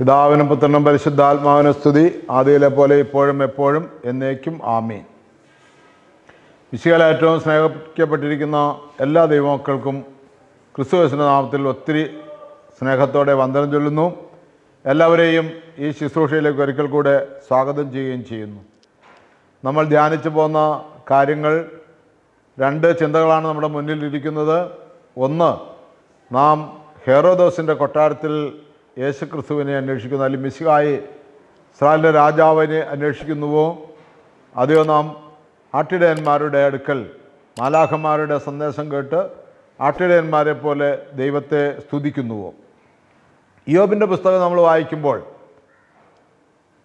പിതാവിനും പുത്രനും പരിശുദ്ധാത്മാവിനും സ്തുതി. ആദ്യയിലെ പോലെ ഇപ്പോഴും എപ്പോഴും എന്നേക്കും ആമീൻ. വിശികളെ ഏറ്റവും സ്നേഹിക്കപ്പെട്ടിരിക്കുന്ന എല്ലാ ദൈവമക്കൾക്കും ക്രിസ്തുവസിന്റെ നാമത്തിൽ ഒത്തിരി സ്നേഹത്തോടെ വന്ദനം ചൊല്ലുന്നു. എല്ലാവരെയും ഈ ശുശ്രൂഷയിലേക്ക് ഒരിക്കൽ കൂടെ സ്വാഗതം ചെയ്യുകയും ചെയ്യുന്നു. നമ്മൾ ധ്യാനിച്ചു പോകുന്ന കാര്യങ്ങൾ രണ്ട് ചിന്തകളാണ് നമ്മുടെ മുന്നിൽ ഇരിക്കുന്നത്. ഒന്ന് നാം ഹെറോദോസിന്റെ കൊട്ടാരത്തിൽ യേശു ക്രിസ്തുവിനെ അന്വേഷിക്കുന്നു അല്ലെങ്കിൽ മിസ്സിഹായി ഇസ്രായേലിന്റെ രാജാവിനെ അന്വേഷിക്കുന്നുവോ? അതെയോ നാം ആട്ടിടയന്മാരുടെ അടുക്കൽ മാലാഖന്മാരുടെ സന്ദേശം കേട്ട് ആട്ടിടയന്മാരെ പോലെ ദൈവത്തെ സ്തുതിക്കുന്നുവോ? യോബിന്റെ പുസ്തകം നമ്മൾ വായിക്കുമ്പോൾ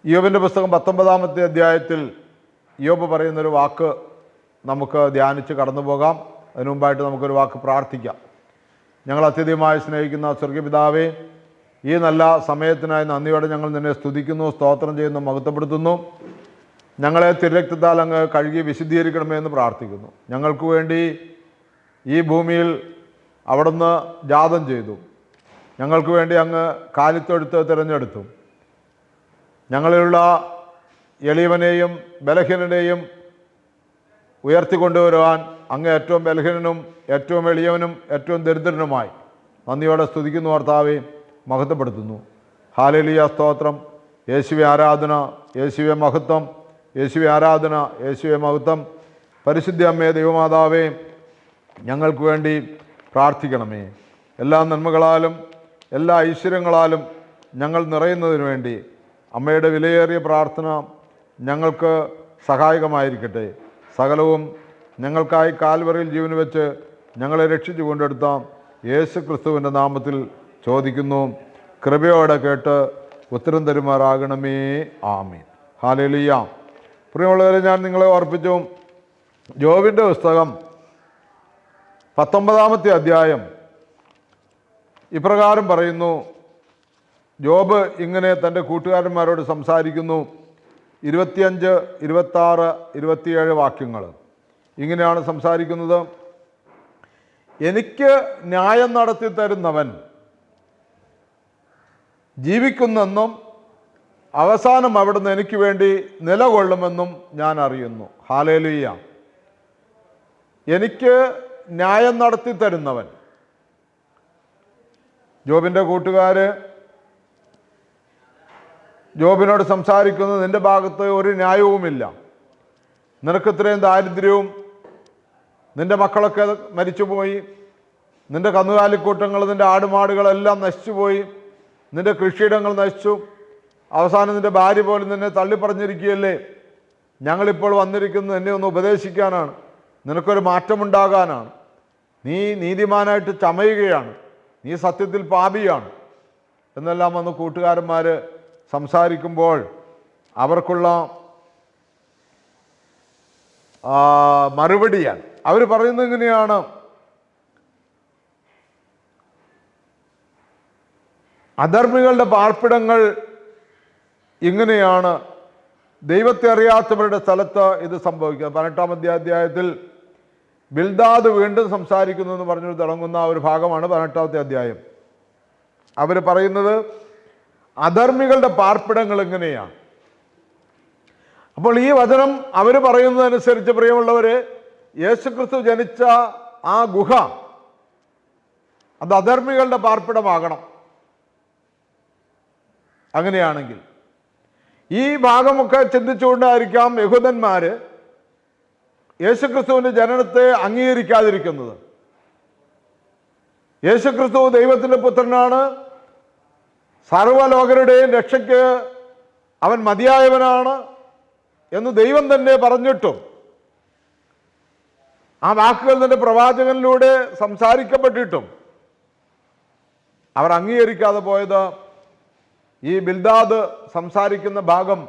യോബിന്റെ പുസ്തകം പത്തൊമ്പതാമത്തെ അധ്യായത്തിൽ യോബ് പറയുന്നൊരു വാക്ക് നമുക്ക് ധ്യാനിച്ച് കടന്നു പോകാം. അതിനു മുമ്പായിട്ട് നമുക്കൊരു വാക്ക് പ്രാർത്ഥിക്കാം. ഞങ്ങൾ അത്യധികമായി സ്നേഹിക്കുന്ന സ്വർഗപിതാവേ ഈ നല്ല സമയത്തിനായി നന്ദിയോടെ ഞങ്ങൾ നിന്നെ സ്തുതിക്കുന്നു സ്തോത്രം ചെയ്യുന്നു മഹത്വപ്പെടുത്തുന്നു. ഞങ്ങളെ തിരക്തത്താൽ അങ്ങ് കഴുകി വിശുദ്ധീകരിക്കണമേ എന്ന് പ്രാർത്ഥിക്കുന്നു. ഞങ്ങൾക്ക് വേണ്ടി ഈ ഭൂമിയിൽ അവിടുന്ന് ജാതം ചെയ്തു. ഞങ്ങൾക്ക് വേണ്ടി അങ്ങ് കാലിത്തൊഴുത്ത് തിരഞ്ഞെടുത്തു. ഞങ്ങളിലുള്ള എളിയവനെയും ബലഹീനനെയും ഉയർത്തിക്കൊണ്ടുവരുവാൻ അങ്ങ് ഏറ്റവും ബലഹീനനും ഏറ്റവും എളിയവനും ഏറ്റവും ദരിദ്രനുമായി നന്ദിയോടെ സ്തുതിക്കുന്നു ഭർത്താവെ മഹത്വപ്പെടുത്തുന്നു. ഹാലലിയ സ്തോത്രം. യേശുവെ ആരാധന യേശുവെ മഹത്വം. യേശുവെ ആരാധന യേശുവെ മഹത്വം. പരിശുദ്ധ അമ്മേ ദൈവമാതാവേ ഞങ്ങൾക്ക് വേണ്ടി പ്രാർത്ഥിക്കണമേ. എല്ലാ നന്മകളാലും എല്ലാ ഐശ്വര്യങ്ങളാലും ഞങ്ങൾ നിറയുന്നതിന് വേണ്ടി അമ്മയുടെ വിലയേറിയ പ്രാർത്ഥന ഞങ്ങൾക്ക് സഹായകമായിരിക്കട്ടെ. സകലവും ഞങ്ങൾക്കായി കാൽവറിയിൽ ജീവൻ വെച്ച് ഞങ്ങളെ രക്ഷിച്ചു കൊണ്ടെടുത്ത യേശു ക്രിസ്തുവിന്റെ നാമത്തിൽ ചോദിക്കുന്നു. കൃപയോടെ കേട്ട് ഉത്തരം തരുമാറാകണമേ. ആമീൻ. ഹാലലിയ പ്രിയമുള്ളവരെ ഞാൻ നിങ്ങളെ ഓർപ്പിച്ചു. ജോബിന്റെ പുസ്തകം പത്തൊമ്പതാമത്തെ അധ്യായം. ഇപ്രകാരം പറയുന്നു. ജോബ് ഇങ്ങനെ തന്റെ കൂട്ടുകാരന്മാരോട് സംസാരിക്കുന്നു. ഇരുപത്തിയഞ്ച് ഇരുപത്താറ് ഇരുപത്തിയേഴ് വാക്യങ്ങൾ. ഇങ്ങനെയാണ് സംസാരിക്കുന്നത്. എനിക്ക് ന്യായം നടത്തി തരുന്നവൻ ജീവിക്കുന്നെന്നും അവസാനം അവിടുന്ന് എനിക്ക് വേണ്ടി നിലകൊള്ളുമെന്നും ഞാൻ അറിയുന്നു. ഹാലേലുയ്യ എനിക്ക് ന്യായം നടത്തി തരുന്നവൻ. ജോബിന്റെ കൂട്ടുകാർ ജോബിനോട് സംസാരിക്കുന്നത് നിന്റെ ഭാഗത്ത് ഒരു ന്യായവുമില്ല. നിനക്ക് ഇത്രയും ദാരിദ്ര്യവും നിന്റെ മക്കളൊക്കെ മരിച്ചുപോയി നിന്റെ കന്നുകാലിക്കൂട്ടങ്ങൾ നിന്റെ ആടുമാടുകളെല്ലാം നശിച്ചുപോയി നിന്റെ കൃഷിയിടങ്ങൾ നശിച്ചു. അവസാനം നിന്റെ ഭാര്യ പോലും നിന്നെ തള്ളിപ്പറഞ്ഞിരിക്കുകയല്ലേ? ഞങ്ങളിപ്പോൾ വന്നിരിക്കുന്നത് എന്നെ ഒന്ന് ഉപദേശിക്കാനാണ്. നിനക്കൊരു മാറ്റമുണ്ടാകാനാണ്. നീ നീതിമാനായിട്ട് ചമയുകയാണ്. നീ സത്യത്തിൽ പാപിയാണ്. എന്നെല്ലാം വന്ന് കൂട്ടുകാരന്മാർ സംസാരിക്കുമ്പോൾ അവർക്കുള്ള മറുപടിയാണ്. അവർ പറയുന്നത് എങ്ങനെയാണ് അധർമ്മികളുടെ പാർപ്പിടങ്ങൾ ഇങ്ങനെയാണ്. ദൈവത്തെ അറിയാത്തവരുടെ സ്ഥലത്ത് ഇത് സംഭവിക്കുന്നത്. പതിനെട്ടാം അധ്യായത്തിൽ ബിൽദാദ് വീണ്ടും സംസാരിക്കുന്നു എന്ന് പറഞ്ഞു തുടങ്ങുന്ന ഒരു ഭാഗമാണ് പതിനെട്ടാമത്തെ അധ്യായം. അവർ പറയുന്നത് അധർമ്മികളുടെ പാർപ്പിടങ്ങൾ എങ്ങനെയാണ് അപ്പോൾ ഈ വചനം അവർ പറയുന്നതനുസരിച്ച് പ്രിയമുള്ളവർ യേശുക്രിസ്തു ജനിച്ച ആ ഗുഹ അത് അധർമ്മികളുടെ പാർപ്പിടമാകണം. അങ്ങനെയാണെങ്കിൽ ഈ ഭാഗമൊക്കെ ചിന്തിച്ചുകൊണ്ടായിരിക്കാം യഹൂദന്മാർ യേശുക്രിസ്തുവിന്റെ ജനനത്തെ അംഗീകരിക്കാതിരിക്കുന്നത്. യേശുക്രിസ്തു ദൈവത്തിന്റെ പുത്രനാണ്. സർവലോകരുടെയും രക്ഷയ്ക്ക് അവൻ മതിയായവനാണ് എന്ന് ദൈവം തന്നെ പറഞ്ഞിട്ടും ആ വാക്കുകൾ തന്റെ പ്രവാചകനിലൂടെ സംസാരിക്കപ്പെട്ടിട്ടും അവർ അംഗീകരിക്കാതെ പോയത് ഈ ബിൽദാദ് സംസാരിക്കുന്ന ഭാഗം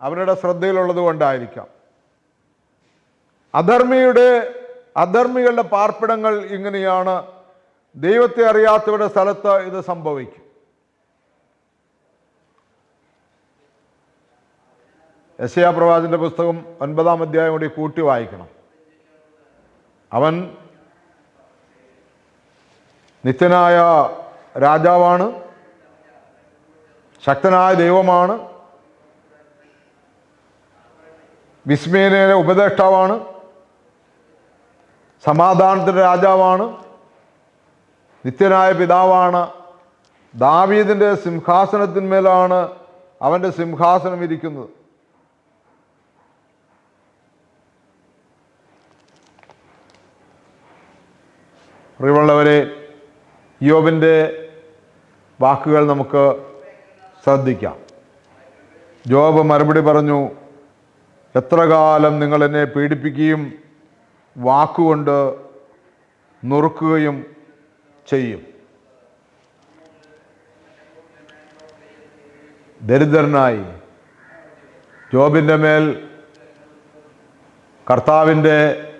അവരുടെ ശ്രദ്ധയിലുള്ളത് കൊണ്ടായിരിക്കാം. അധർമ്മിയുടെ അധർമ്മികളുടെ പാർപ്പിടങ്ങൾ ഇങ്ങനെയാണ്. ദൈവത്തെ അറിയാത്തവരുടെ സ്ഥലത്ത് ഇത് സംഭവിക്കും. യശയാ പ്രവാചന്റെ പുസ്തകം ഒൻപതാം അധ്യായം കൂടി കൂട്ടി വായിക്കണം. അവൻ നിത്യനായ രാജാവാണ്. ശക്തനായ ദൈവമാണ്. വിസ്മയനയുടെ ഉപദേഷ്ടാവാണ്. സമാധാനത്തിന്റെ രാജാവാണ്. നിത്യനായ പിതാവാണ്. ദാവീദിന്റെ സിംഹാസനത്തിന്മേലാണ് അവന്റെ സിംഹാസനം ഇരിക്കുന്നത്. അറിവുള്ളവരെ യോബിന്റെ വാക്കുകൾ നമുക്ക് ശ്രദ്ധിക്കാം. ജോബ് മറുപടി പറഞ്ഞു എത്ര കാലം നിങ്ങൾ എന്നെ പീഡിപ്പിക്കുകയും വാക്കുകൊണ്ട് നുറുക്കുകയും ചെയ്യും? ദരിദ്രനായി. ജോബിന്റെ മേൽ കർത്താവിന്റെ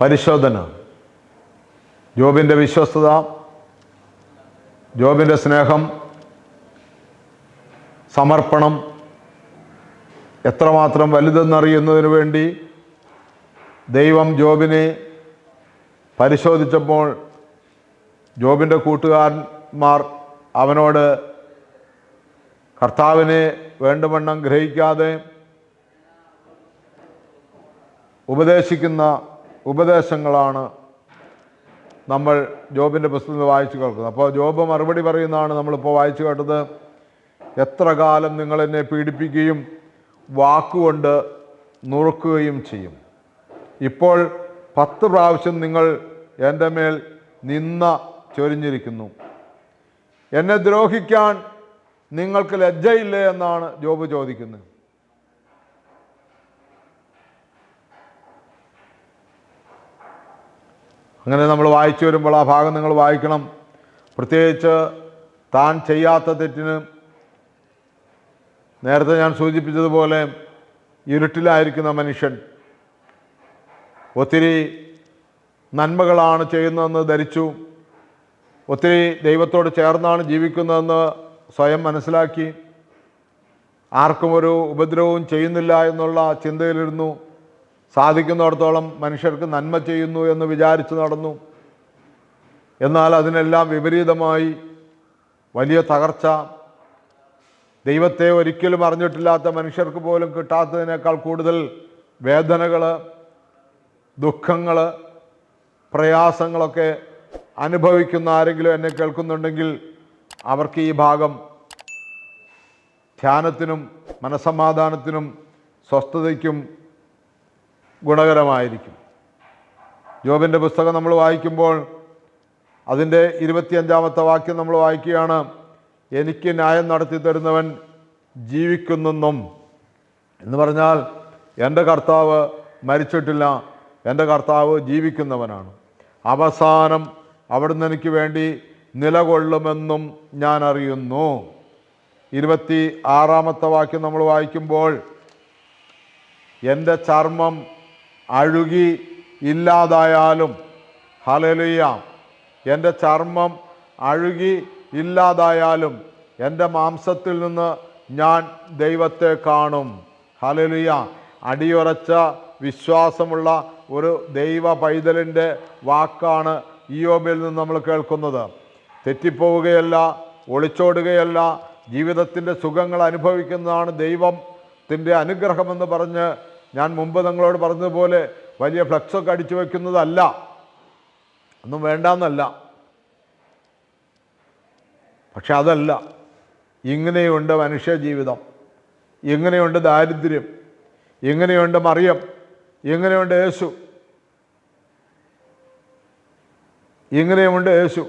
പരിശോധന. ജോബിന്റെ വിശ്വസ്തത ജോബിന്റെ സ്നേഹം സമർപ്പണം എത്രമാത്രം വലുതെന്നറിയുന്നതിനു വേണ്ടി ദൈവം ജോബിനെ പരിശോധിച്ചപ്പോൾ ജോബിന്റെ കൂട്ടുകാരന്മാർ അവനോട് കർത്താവിനെ വേണ്ടുവണ്ണം ഗ്രഹിക്കാതെ ഉപദേശിക്കുന്ന ഉപദേശങ്ങളാണ് നമ്മൾ ജോബിന്റെ പുസ്തകത്തിൽ വായിച്ചു കേൾക്കുന്നത്. അപ്പോൾ ജോബ് മറുപടി പറയുന്നതാണ് നമ്മളിപ്പോൾ വായിച്ചു കേട്ടത്. എത്ര കാലം നിങ്ങൾ എന്നെ പീഡിപ്പിക്കുകയും വാക്കുകൊണ്ട് നുറുക്കുകയും ചെയ്യും. ഇപ്പോൾ പത്ത് പ്രാവശ്യം നിങ്ങൾ എന്റെ മേൽ നിന്ന ചൊരിഞ്ഞിരിക്കുന്നു. എന്നെ ദ്രോഹിക്കാൻ നിങ്ങൾക്ക് ലജ്ജയില്ലേ എന്നാണ് ജോബ് ചോദിക്കുന്നത്. അങ്ങനെ നമ്മൾ വായിച്ചു വരുമ്പോൾ ആ ഭാഗം നിങ്ങൾ വായിക്കണം. പ്രത്യേകിച്ച് താൻ ചെയ്യാത്ത തെറ്റിന് നേരത്തെ ഞാൻ സൂചിപ്പിച്ചതുപോലെ ഇരുട്ടിലായിരിക്കുന്ന മനുഷ്യൻ ഒത്തിരി നന്മകളാണ് ചെയ്യുന്നതെന്ന് ധരിച്ചു ഒത്തിരി ദൈവത്തോട് ചേർന്നാണ് ജീവിക്കുന്നതെന്ന് സ്വയം മനസ്സിലാക്കി ആർക്കും ഒരു ഉപദ്രവവും ചെയ്യുന്നില്ല എന്നുള്ള ചിന്തയിലിരുന്നു സാധിക്കുന്നിടത്തോളം മനുഷ്യർക്ക് നന്മ ചെയ്യുന്നു എന്ന് വിചാരിച്ച് നടന്നു. എന്നാൽ അതിനെല്ലാം വിപരീതമായി വലിയ തകർച്ച ദൈവത്തെ ഒരിക്കലും അറിഞ്ഞിട്ടില്ലാത്ത മനുഷ്യർക്ക് പോലും കിട്ടാത്തതിനേക്കാൾ കൂടുതൽ വേദനകൾ ദുഃഖങ്ങൾ പ്രയാസങ്ങളൊക്കെ അനുഭവിക്കുന്ന ആരെങ്കിലും എന്നെ കേൾക്കുന്നുണ്ടെങ്കിൽ അവർക്ക് ഈ ഭാഗം ധ്യാനത്തിനും മനസമാധാനത്തിനും സ്വസ്ഥതയ്ക്കും ഗുണകരമായിരിക്കും. ജോബിന്റെ പുസ്തകം നമ്മൾ വായിക്കുമ്പോൾ അതിന്റെ ഇരുപത്തിയഞ്ചാമത്തെ വാക്യം നമ്മൾ വായിക്കുകയാണ്. എനിക്ക് ന്യായം നടത്തി തരുന്നവൻ ജീവിക്കുന്നെന്നും എന്ന് പറഞ്ഞാൽ എന്റെ കർത്താവ് മരിച്ചിട്ടില്ല എന്റെ കർത്താവ് ജീവിക്കുന്നവനാണ്. അവസാനം അവിടുന്ന് എനിക്ക് വേണ്ടി നിലകൊള്ളുമെന്നും ഞാൻ അറിയുന്നു. ഇരുപത്തി ആറാമത്തെ വാക്യം നമ്മൾ വായിക്കുമ്പോൾ എന്റെ ചർമ്മം അഴുകി ഇല്ലാതായാലും ഹലലുയ്യ എന്റെ ചർമ്മം അഴുകി ഇല്ലാതായാലും എന്റെ മാംസത്തിൽ നിന്ന് ഞാൻ ദൈവത്തെ കാണും. ഹലലിയ അടിയുറച്ച വിശ്വാസമുള്ള ഒരു ദൈവ പൈതലിന്റെ വാക്കാണ് ഇയോബിൽ നിന്ന് നമ്മൾ കേൾക്കുന്നത്. തെറ്റിപ്പോവുകയല്ല ഒളിച്ചോടുകയല്ല ജീവിതത്തിന്റെ സുഖങ്ങൾ അനുഭവിക്കുന്നതാണ് ദൈവത്തിന്റെ അനുഗ്രഹമെന്ന് പറഞ്ഞ് ഞാൻ മുമ്പ് നിങ്ങളോട് പറഞ്ഞതുപോലെ വലിയ ഫ്ലക്സൊക്കെ അടിച്ചു വയ്ക്കുന്നതല്ല. ഒന്നും വേണ്ടാന്നല്ല. പക്ഷെ അതല്ല. ഇങ്ങനെയുണ്ട് മനുഷ്യ ജീവിതം ഇങ്ങനെയുണ്ട് ദാരിദ്ര്യം. ഇങ്ങനെയുണ്ട് മറിയം. ഇങ്ങനെയുണ്ട് യേശു. ഇങ്ങനെയുമുണ്ട് യേശു.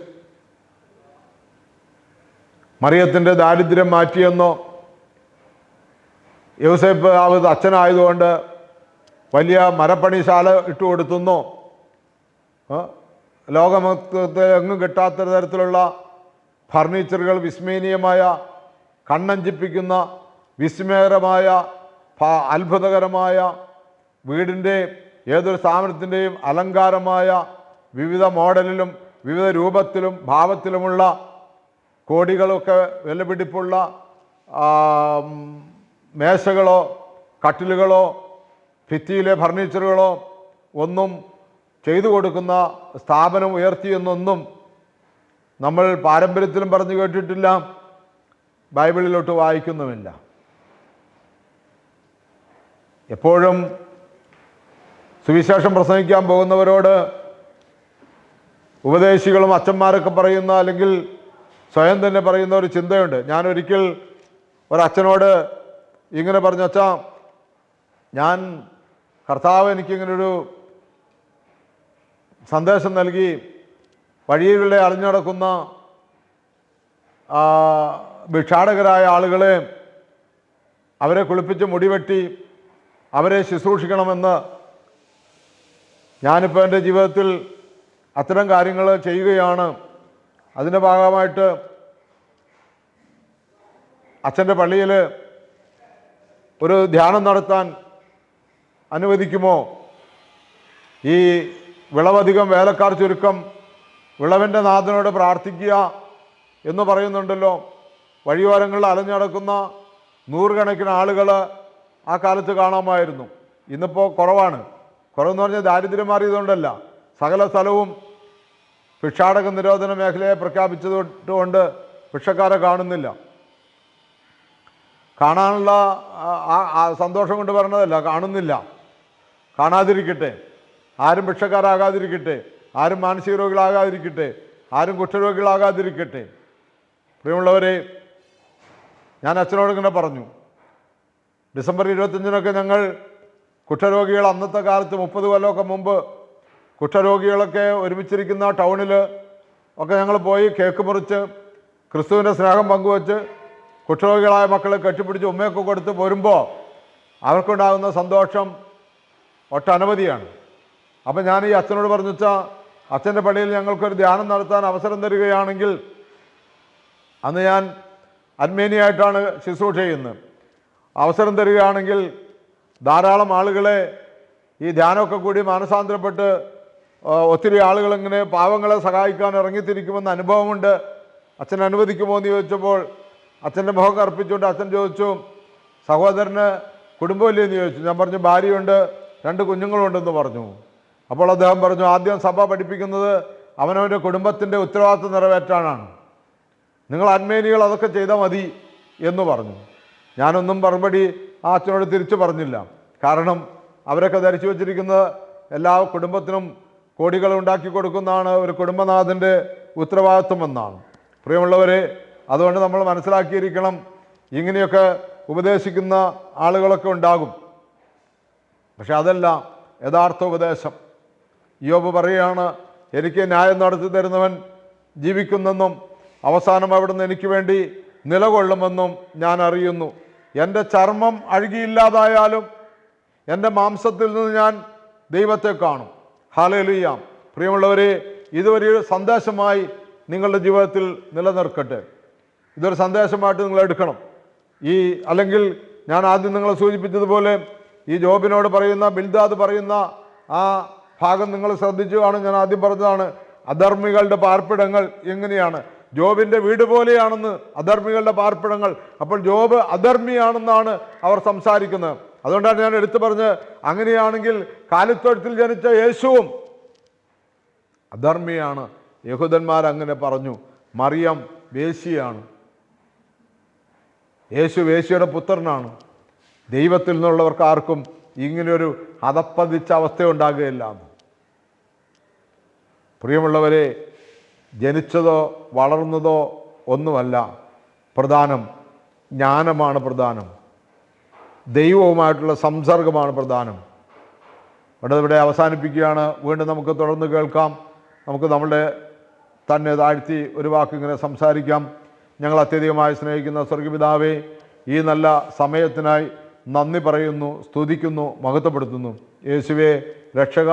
മറിയത്തിന്റെ ദാരിദ്ര്യം മാറ്റിയെന്നോ യൂസഫ് ആവ് അച്ഛനായതുകൊണ്ട് വലിയ മരപ്പണിശാല ഇട്ടു കൊടുത്തുന്നോ? ലോകമൊക്കെ എങ്ങും കിട്ടാത്ത തരത്തിലുള്ള ഫർണിച്ചറുകൾ വിസ്മയനീയമായ കണ്ണഞ്ചിപ്പിക്കുന്ന വിസ്മയകരമായ അത്ഭുതകരമായ വീടിന്റെ ഏതൊരു സ്ഥാപനത്തിന്റെയും അലങ്കാരമായ വിവിധ മോഡലിലും വിവിധ രൂപത്തിലും ഭാവത്തിലുമുള്ള കോടികളൊക്കെ വിലപിടിപ്പുള്ള മേശകളോ കട്ടിലുകളോ ഭിത്തിയിലെ ഫർണിച്ചറുകളോ ഒന്നും ചെയ്തു കൊടുക്കുന്ന സ്ഥാപനം ഉയർത്തിയെന്നൊന്നും നമ്മൾ പാരമ്പര്യത്തിലും പറഞ്ഞു കേട്ടിട്ടില്ല ബൈബിളിലോട്ട് വായിക്കുന്നുമില്ല. എപ്പോഴും സുവിശേഷം പ്രസംഗിക്കാൻ പോകുന്നവരോട് ഉപദേശികളും അച്ഛന്മാരൊക്കെ പറയുന്ന അല്ലെങ്കിൽ സ്വയം തന്നെ പറയുന്ന ഒരു ചിന്തയുണ്ട്. ഞാൻ ഒരിക്കൽ ഒരച്ഛനോട് ഇങ്ങനെ പറഞ്ഞു അച്ഛാ ഞാൻ കർത്താവ് എനിക്കിങ്ങനൊരു സന്ദേശം നൽകി വഴിയിലൂടെ അളിഞ്ഞു നടക്കുന്ന ഭിക്ഷാടകരായ ആളുകളെ അവരെ കുളിപ്പിച്ച് മുടിവെട്ടി അവരെ ശുശ്രൂഷിക്കണമെന്ന് ഞാനിപ്പോൾ എന്റെ ജീവിതത്തിൽ അത്തരം കാര്യങ്ങൾ ചെയ്യുകയാണ്. അതിന്റെ ഭാഗമായിട്ട് അച്ഛന്റെ പള്ളിയിൽ ഒരു ധ്യാനം നടത്താൻ അനുവദിക്കുമോ? ഈ വിളവധികം വേലക്കാർ ചുരുക്കം വിളവിന്റെ നാഥനോട് പ്രാർത്ഥിക്കുക എന്ന് പറയുന്നുണ്ടല്ലോ. വഴിയോരങ്ങളിൽ അലഞ്ഞു നടക്കുന്ന നൂറുകണക്കിന് ആളുകൾ ആ കാലത്ത് കാണാമായിരുന്നു. ഇന്നിപ്പോൾ കുറവാണ്. കുറവെന്ന് പറഞ്ഞാൽ ദാരിദ്ര്യം മാറിയതുകൊണ്ടല്ല. സകല സ്ഥലവും ഭിക്ഷാടക നിരോധന മേഖലയെ പ്രഖ്യാപിച്ചതുകൊണ്ട് ഭിക്ഷക്കാരെ കാണുന്നില്ല. കാണാനുള്ള സന്തോഷം കൊണ്ട് പറഞ്ഞതല്ല കാണുന്നില്ല. കാണാതിരിക്കട്ടെ. ആരും ഭിക്ഷക്കാരാകാതിരിക്കട്ടെ. ആരും മാനസിക രോഗികളാകാതിരിക്കട്ടെ ആരും കുഷ്ഠരോഗികളാകാതിരിക്കട്ടെ. പ്രിയമുള്ളവരെ ഞാൻ അച്ഛനോട് ഇങ്ങനെ പറഞ്ഞു ഡിസംബർ ഇരുപത്തഞ്ചിനൊക്കെ ഞങ്ങൾ കുഷ്ഠരോഗികൾ അന്നത്തെ കാലത്ത് മുപ്പത് കൊല്ലമൊക്കെ മുമ്പ് കുഷ്ഠരോഗികളൊക്കെ ഒരുമിച്ചിരിക്കുന്ന ടൗണിൽ ഒക്കെ ഞങ്ങൾ പോയി കേക്ക് മുറിച്ച് ക്രിസ്തുവിന്റെ സ്നേഹം പങ്കുവച്ച് കുഷ്ഠരോഗികളായ മക്കളെ കെട്ടിപ്പിടിച്ച് ഉമ്മയൊക്കെ കൊടുത്ത് പോരുമ്പോൾ അവർക്കുണ്ടാകുന്ന സന്തോഷം ഒട്ടനവധിയാണ്. അപ്പം ഞാൻ ഈ അച്ഛനോട് പറഞ്ഞു വെച്ചാൽ അച്ഛന്റെ പള്ളിയിൽ ഞങ്ങൾക്കൊരു ധ്യാനം നടത്താൻ അവസരം തരികയാണെങ്കിൽ അന്ന് ഞാൻ അന്മേനിയായിട്ടാണ് ശുശ്രൂഷ ചെയ്യുന്നത്. അവസരം തരികയാണെങ്കിൽ ധാരാളം ആളുകളെ ഈ ധ്യാനമൊക്കെ കൂടി മാനസാന്തരപ്പെട്ട് ഒത്തിരി ആളുകൾ ഇങ്ങനെ പാവങ്ങളെ സഹായിക്കാൻ ഇറങ്ങിത്തിരിക്കുമെന്ന അനുഭവമുണ്ട്. അച്ഛൻ അനുവദിക്കുമോ എന്ന് ചോദിച്ചപ്പോൾ അച്ഛന്റെ മുഖം കർപ്പിച്ചുകൊണ്ട് അച്ഛൻ ചോദിച്ചു സഹോദരന് കുടുംബമില്ലേ? എന്ന് ചോദിച്ചു. ഞാൻ പറഞ്ഞു ഭാര്യയുണ്ട് രണ്ട് കുഞ്ഞുങ്ങളുണ്ടെന്ന് പറഞ്ഞു. അപ്പോൾ അദ്ദേഹം പറഞ്ഞു ആദ്യം സഭ പഠിപ്പിക്കുന്നത് അവനവന്റെ കുടുംബത്തിന്റെ ഉത്തരവാദിത്വം നിറവേറ്റാനാണ്. നിങ്ങൾ അന്മേനികൾ അതൊക്കെ ചെയ്താൽ മതി എന്ന് പറഞ്ഞു. ഞാനൊന്നും മറുപടി ആ അച്ഛനോട് തിരിച്ചു പറഞ്ഞില്ല. കാരണം അവരൊക്കെ ധരിച്ചു വച്ചിരിക്കുന്നത് എല്ലാ കുടുംബത്തിനും കോടികൾ ഉണ്ടാക്കി കൊടുക്കുന്നതാണ് ഒരു കുടുംബനാഥന്റെ ഉത്തരവാദിത്വം എന്നാണ്. പ്രിയമുള്ളവരെ അതുകൊണ്ട് നമ്മൾ മനസ്സിലാക്കിയിരിക്കണം ഇങ്ങനെയൊക്കെ ഉപദേശിക്കുന്ന ആളുകളൊക്കെ ഉണ്ടാകും. പക്ഷെ അതല്ല യഥാർത്ഥ ഉപദേശം. യോബ് പറയുകയാണ് എനിക്ക് ന്യായം നടത്തി തരുന്നവൻ ജീവിക്കുന്നെന്നും അവസാനം അവിടുന്ന് എനിക്ക് വേണ്ടി നിലകൊള്ളുമെന്നും ഞാൻ അറിയുന്നു. എന്റെ ചർമ്മം അഴുകിയില്ലാതായാലും എന്റെ മാംസത്തിൽ നിന്ന് ഞാൻ ദൈവത്തെ കാണും. ഹാലയിലുയ്യാം പ്രിയമുള്ളവരെ ഇതൊരു സന്ദേശമായി നിങ്ങളുടെ ജീവിതത്തിൽ നിലനിർക്കട്ടെ. ഇതൊരു സന്ദേശമായിട്ട് നിങ്ങൾ എടുക്കണം. ഈ അല്ലെങ്കിൽ ഞാൻ ആദ്യം നിങ്ങളെ സൂചിപ്പിച്ചതുപോലെ ഈ ജോബിനോട് പറയുന്ന ബിൽദാദ് പറയുന്ന ആ ഭാഗം നിങ്ങൾ ശ്രദ്ധിച്ചു കാണും ഞാൻ ആദ്യം പറഞ്ഞതാണ്. അധർമ്മികളുടെ പാർപ്പിടങ്ങൾ എങ്ങനെയാണ്? ജോബിന്റെ വീട് പോലെയാണെന്ന് അധർമ്മികളുടെ പാർപ്പിടങ്ങൾ. അപ്പോൾ ജോബ് അധർമ്മിയാണെന്നാണ് അവർ സംസാരിക്കുന്നത്. അതുകൊണ്ടാണ് ഞാൻ എടുത്തു പറഞ്ഞ് അങ്ങനെയാണെങ്കിൽ കാലിത്തൊഴുത്തിൽ ജനിച്ച യേശുവും അധർമ്മിയാണ്. യഹൂദന്മാർ അങ്ങനെ പറഞ്ഞു. മറിയം വേശിയാണ് യേശു വേശിയുടെ പുത്രനാണ്. ദൈവത്തിൽ നിന്നുള്ളവർക്ക് ആർക്കും ഇങ്ങനെയൊരു ഹതപ്പതിച്ച അവസ്ഥ ഉണ്ടാകുകയില്ല. പ്രിയമുള്ളവരെ ജനിച്ചതോ വളർന്നതോ ഒന്നുമല്ല. പ്രധാനം ജ്ഞാനമാണ് പ്രധാനം. ദൈവവുമായിട്ടുള്ള സംസർഗമാണ് പ്രധാനം. ഇവിടെ ഇവിടെ അവസാനിപ്പിക്കുകയാണ്. വീണ്ടും നമുക്ക് തുടർന്ന് കേൾക്കാം. നമുക്ക് നമ്മളുടെ തന്നെ താഴ്ത്തി ഒരു വാക്കിങ്ങനെ സംസാരിക്കാം. ഞങ്ങൾ അത്യധികമായി സ്നേഹിക്കുന്ന സ്വർഗപിതാവേ ഈ നല്ല സമയത്തിനായി നന്ദി പറയുന്നു സ്തുതിക്കുന്നു മഹത്വപ്പെടുത്തുന്നു. യേശുവെ രക്ഷക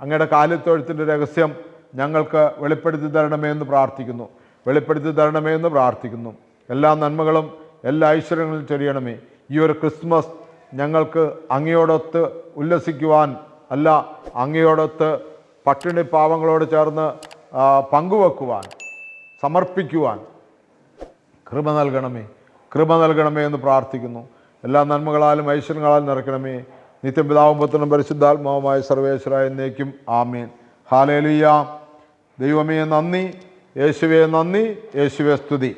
അങ്ങയുടെ കാലിത്തൊഴുത്തിന്റെ രഹസ്യം ഞങ്ങൾക്ക് വെളിപ്പെടുത്തി തരണമേ എന്ന് പ്രാർത്ഥിക്കുന്നു. വെളിപ്പെടുത്തി തരണമേ എന്ന് പ്രാർത്ഥിക്കുന്നു. എല്ലാ നന്മകളും എല്ലാ ഐശ്വര്യങ്ങളും ചൊരിയണമേ. ഈ ഒരു ക്രിസ്മസ് ഞങ്ങൾക്ക് അങ്ങയോടൊത്ത് ഉല്ലസിക്കുവാൻ അല്ല അങ്ങയോടൊത്ത് പട്ടിണി പാവങ്ങളോട് ചേർന്ന് പങ്കുവെക്കുവാൻ സമർപ്പിക്കുവാൻ കൃപ നൽകണമേ. കൃപ നൽകണമേ എന്ന് പ്രാർത്ഥിക്കുന്നു. എല്ലാ നന്മകളാലും ഐശ്വര്യങ്ങളാലും നിറയ്ക്കണമേ. നിത്യം പിതാവും പുത്രനും പരിശുദ്ധാത്മാവുമായ സർവേശ്വരായ എന്നേക്കും ആമേൻ. ഹാലേലുയ്യ ദൈവമേ നന്ദി. യേശുവേ നന്ദി. യേശുവേ സ്തുതി.